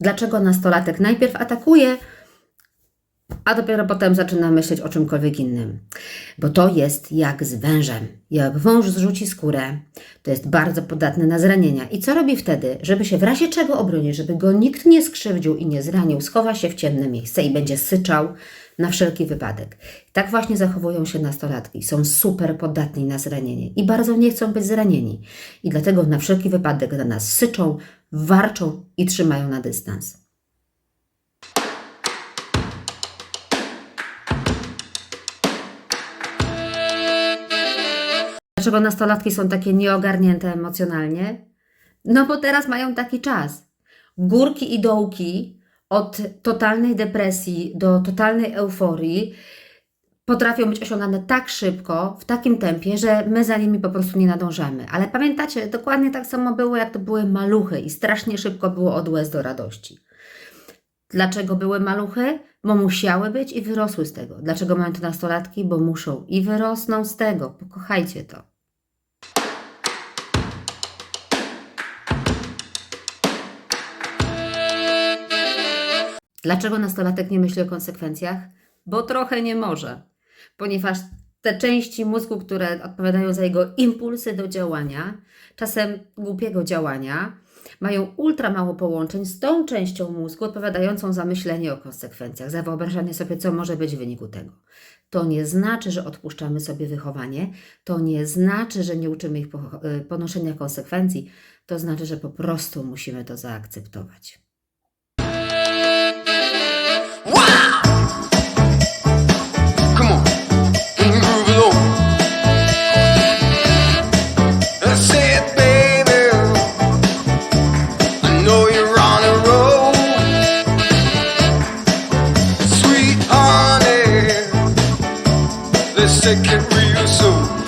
Dlaczego nastolatek najpierw atakuje, a dopiero potem zaczyna myśleć o czymkolwiek innym? Bo to jest jak z wężem. Jak wąż zrzuci skórę, to jest bardzo podatny na zranienia. I co robi wtedy? Żeby się w razie czego obronić, żeby go nikt nie skrzywdził i nie zranił, schowa się w ciemne miejsce i będzie syczał na wszelki wypadek. Tak właśnie zachowują się nastolatki. Są super podatni na zranienie i bardzo nie chcą być zranieni. I dlatego na wszelki wypadek na nas syczą, warczą i trzymają na dystans. Dlaczego nastolatki są takie nieogarnięte emocjonalnie? No bo teraz mają taki czas. Górki i dołki od totalnej depresji do totalnej euforii potrafią być osiągane tak szybko, w takim tempie, że my za nimi po prostu nie nadążamy. Ale pamiętacie, dokładnie tak samo było, jak to były maluchy i strasznie szybko było od łez do radości. Dlaczego były maluchy? Bo musiały być i wyrosły z tego. Dlaczego mają to nastolatki? Bo muszą i wyrosną z tego. Pokochajcie to. Dlaczego nastolatek nie myśli o konsekwencjach? Bo trochę nie może, ponieważ te części mózgu, które odpowiadają za jego impulsy do działania, czasem głupiego działania, mają ultra mało połączeń z tą częścią mózgu odpowiadającą za myślenie o konsekwencjach, za wyobrażanie sobie, co może być w wyniku tego. To nie znaczy, że odpuszczamy sobie wychowanie, to nie znaczy, że nie uczymy ich y, ponoszenia konsekwencji, to znaczy, że po prostu musimy to zaakceptować. second real soon.